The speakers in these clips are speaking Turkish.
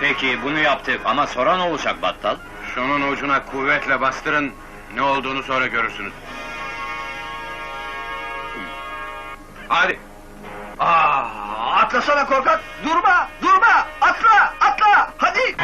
peki bunu yaptık ama sonra ne olacak battal? Şunun ucuna kuvvetle bastırın, ne olduğunu sonra görürsünüz. Hadi. Aa, atlasana korkak! Durma! Durma! Atla! Atla! Hadi!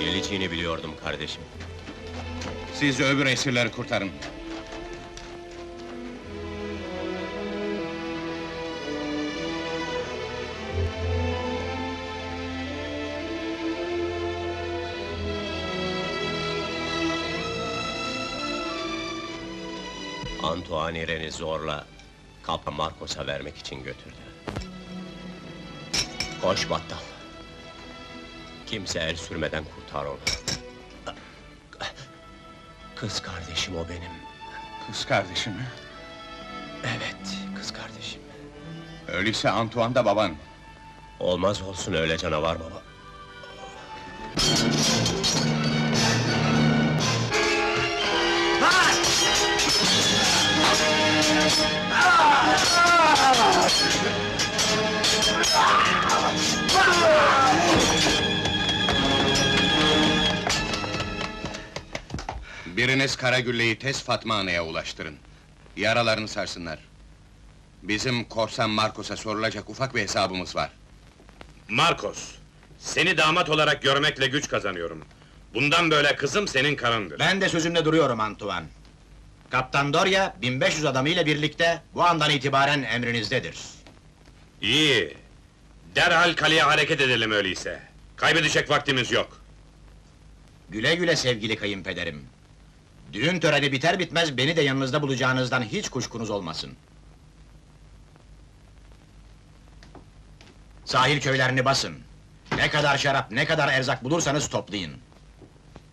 Yenileceğini biliyordum kardeşim. Siz öbür esirleri kurtarın. Antoine Iren'i zorla Kaptan Marcos'a vermek için götürdü. Koş battal. Kimse el sürmeden kurtar onu. Kız kardeşim o benim. Kız kardeşim. Evet, kız kardeşim. Öyleyse Antoine da baban. Olmaz olsun öyle canavar baba. Biriniz Karagülle'yi tez Fatma Ana'ya ulaştırın. Yaralarını sarsınlar. Bizim korsan Marcos'a sorulacak ufak bir hesabımız var. Marcos, seni damat olarak görmekle güç kazanıyorum. Bundan böyle kızım senin karındır. Ben de sözümde duruyorum Antoine. Kaptan Doria, 1500 adamıyla birlikte bu andan itibaren emrinizdedir. İyi. Derhal kaleye hareket edelim öyleyse. Kaybedecek vaktimiz yok. Güle güle sevgili kayınpederim. Düğün töreni biter bitmez beni de yanınızda bulacağınızdan hiç kuşkunuz olmasın. Sahil köylerini basın. Ne kadar şarap, ne kadar erzak bulursanız toplayın.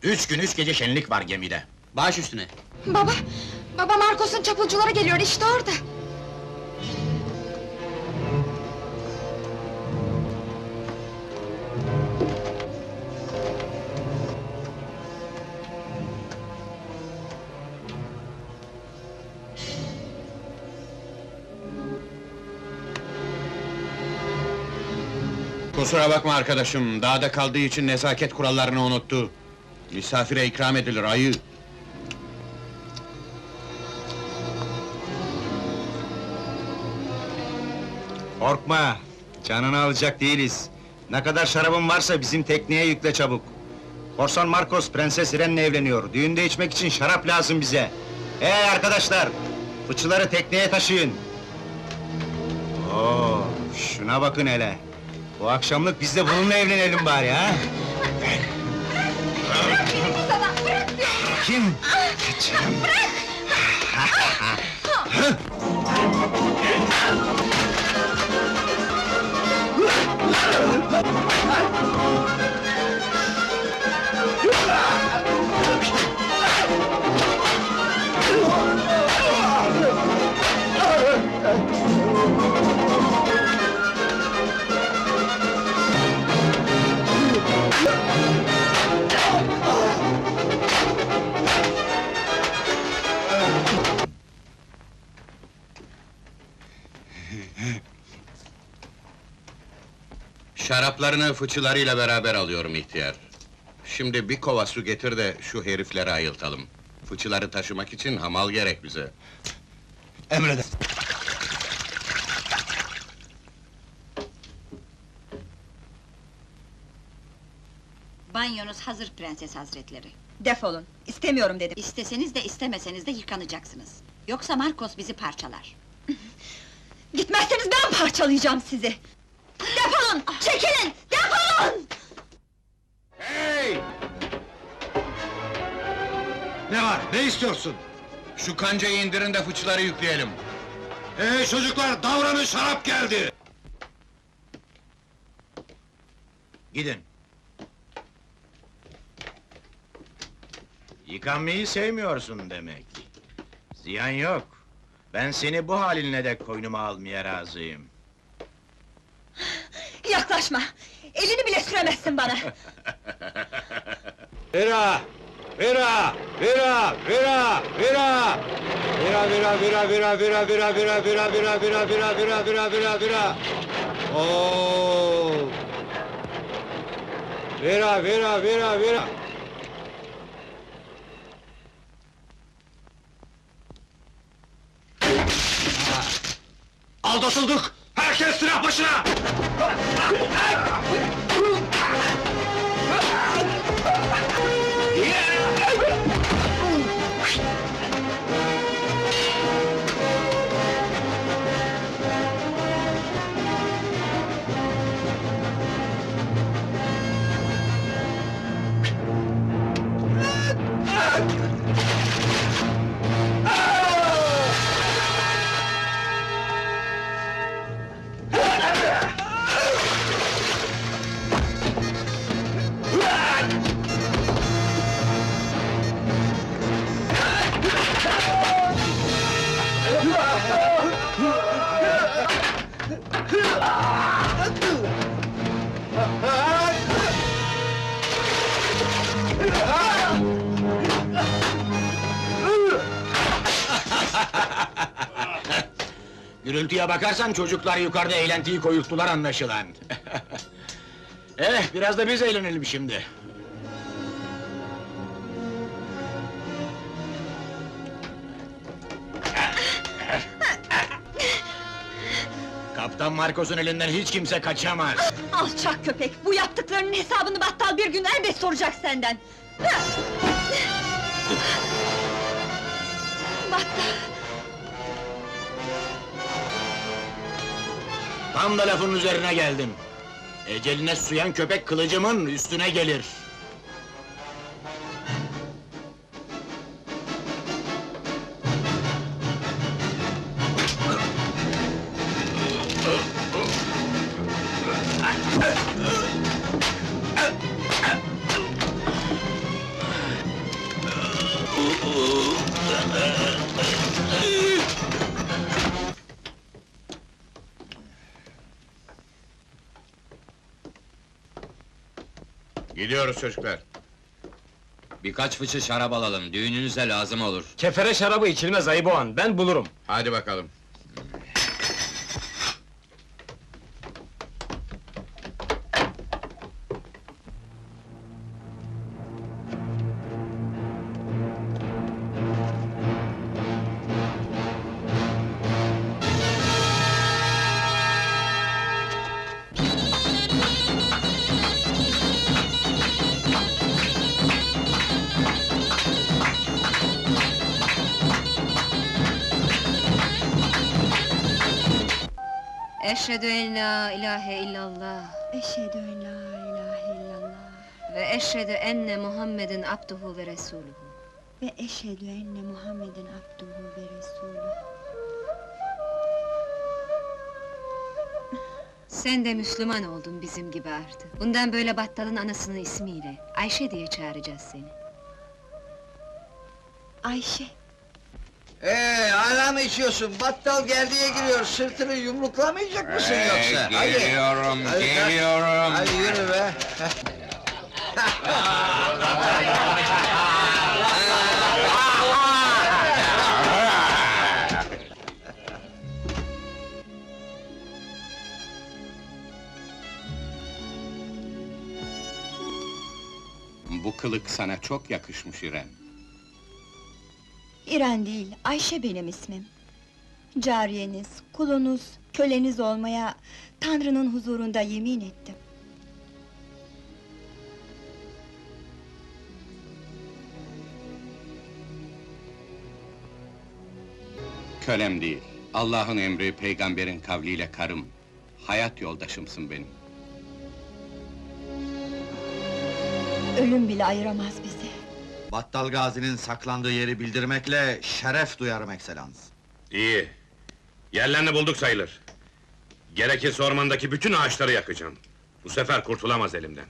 Üç gün üç gece şenlik var gemide. Baş üstüne. Baba, baba Marcos'un çapulcuları geliyor işte orada. Kusura bakma arkadaşım, dağda kaldığı için nezaket kurallarını unuttu. Misafire ikram edilir, ayı. Korkma, canını alacak değiliz. Ne kadar şarabın varsa bizim tekneye yükle çabuk. Korsan Marcos Prenses İren'le evleniyor. Düğünde içmek için şarap lazım bize. Hey arkadaşlar, fıçıları tekneye taşıyın. Oo, şuna bakın hele. Bu akşamlık biz de bununla evlenelim bari ha. Sana bırak diyorum. Kim? Kaçırım. Şaraplarını fıçılarıyla beraber alıyorum ihtiyar. Şimdi bir kova su getir de şu herifleri ayıltalım. Fıçıları taşımak için hamal gerek bize. Emreder. Banyonuz hazır prenses hazretleri. Defolun. İstemiyorum dedim. İsteseniz de istemeseniz de yıkanacaksınız. Yoksa Marcos bizi parçalar. Gitmezseniz ben parçalayacağım sizi. Defolun! Çekilin! Defolun! Hey! Ne var? Ne istiyorsun? Şu kancayı indirin de fıçıları yükleyelim. Hey çocuklar, davranın şarap geldi! Gidin. Yıkanmayı sevmiyorsun demek. Ziyan yok. Ben seni bu halinle de koynuma almaya razıyım. Yaklaşma! Elini bile süremezsin bana! Vera! Vera! Vera! Vera! Vera! Vera, vera, vera, vera, vera, vera, vera, vera, vera, vera, vera, vera, vera, vera, vera! Oo! Vera, vera, vera, vera! Aldatıldık! Herkes silah başına! Gürültüye bakarsan çocuklar yukarıda eğlentiyi koyuttular anlaşılan. eh, biraz da biz eğlenelim şimdi. Kaptan Marcos'un elinden hiç kimse kaçamaz. Alçak köpek! Bu yaptıklarının hesabını battal bir gün elbet soracak senden! Battal! Tam da lafın üzerine geldim. Eceline suyan köpek kılıcımın üstüne gelir. Gidiyoruz çocuklar. Birkaç fıçı şarap alalım, düğününüze lazım olur. Kefere şarabı içilmez ayı boğan, ben bulurum. Hadi bakalım. Eşhedü en la ilahe illallah Eşhedü en la ilahe illallah ve eşhedü enne Muhammeden abduhu ve resuluhu. ve eşhedü enne Muhammeden abduhu ve resulü. Sen de Müslüman oldun bizim gibi artık. Bundan böyle battalın anasının ismiyle Ayşe diye çağıracağız seni. Ayşe, Ee, hala mı içiyorsun? Battal gerdiğe giriyor, sırtını yumruklamayacak mısın Ee, yoksa? Hadi. geliyorum, Hadi, hadi. geliyorum. Hadi yürü be! Bu kılık sana çok yakışmış İrem. İren değil, Ayşe benim ismim. Cariyeniz, kulunuz, köleniz olmaya... ...Tanrı'nın huzurunda yemin ettim. Kölem değil, Allah'ın emri, peygamberin kavliyle karım. Hayat yoldaşımsın benim. Ölüm bile ayıramaz bizi. Battal Gazi'nin saklandığı yeri bildirmekle şeref duyarım ekselans. İyi. Yerlerini bulduk sayılır. Gerekirse ormandaki bütün ağaçları yakacağım. Bu sefer kurtulamaz elimden.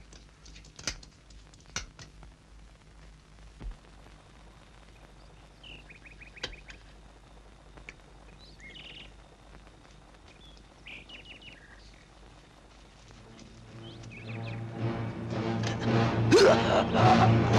Köpek!